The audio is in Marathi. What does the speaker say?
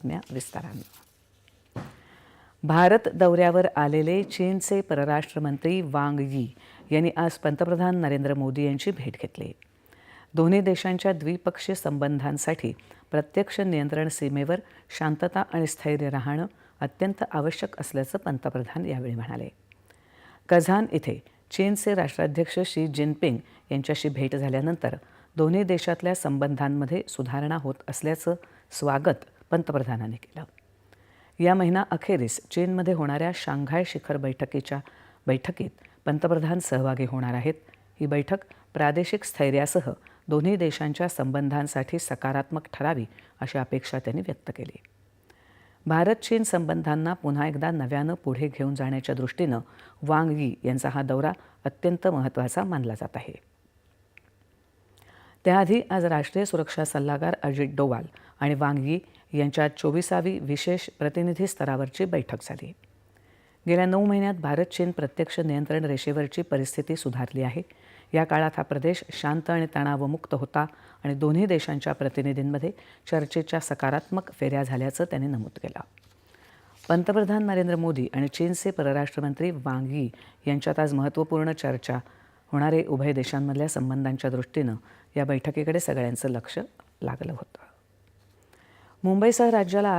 बातम्या विस्तारानं भारत दौऱ्यावर आलेले चीनचे परराष्ट्र मंत्री वांग यी यांनी आज पंतप्रधान नरेंद्र मोदी यांची भेट घेतली. दोन्ही देशांच्या द्विपक्षीय संबंधांसाठी प्रत्यक्ष नियंत्रण सीमेवर शांतता आणि स्थैर्य राहणं अत्यंत आवश्यक असल्याचं पंतप्रधान यावेळी म्हणाले. कझान इथे चीनचे राष्ट्राध्यक्ष शी जिनपिंग यांच्याशी भेट झाल्यानंतर दोन्ही देशातल्या संबंधांमध्ये सुधारणा होत असल्याचं स्वागत पंतप्रधानांनी केलं. या महिना अखेरीस चीनमध्ये होणाऱ्या शांघाय शिखर बैठकीच्या बैठकीत पंतप्रधान सहभागी होणार आहेत. ही बैठक प्रादेशिक स्थैर्यासह दोन्ही देशांच्या संबंधांसाठी सकारात्मक ठरावी अशी अपेक्षा त्यांनी व्यक्त केली. भारत चीन संबंधांना पुन्हा एकदा नव्यानं पुढे घेऊन जाण्याच्या दृष्टीनं वांग यी यांचा हा दौरा अत्यंत महत्त्वाचा मानला जात आहे. त्याआधी आज राष्ट्रीय सुरक्षा सल्लागार अजित डोवाल आणि वांगी यांच्या यांच्यात चोवीसावी विशेष प्रतिनिधी स्तरावरची बैठक झाली. गेल्या नऊ महिन्यात भारत चीन प्रत्यक्ष नियंत्रण रेषेवरची परिस्थिती सुधारली आहे. या काळात हा प्रदेश शांत आणि तणावमुक्त होता आणि दोन्ही देशांच्या प्रतिनिधींमध्ये चर्चेच्या सकारात्मक फेऱ्या झाल्याचं त्यांनी नमूद केलं. पंतप्रधान नरेंद्र मोदी आणि चीनचे परराष्ट्रमंत्री वांग यी यांच्यात आज महत्त्वपूर्ण चर्चा होणारे उभय देशांमधल्या संबंधांच्या दृष्टीनं या बैठकीकडे सगळ्यांचं लक्ष लागलं होतं. मुंबईसह राज्याला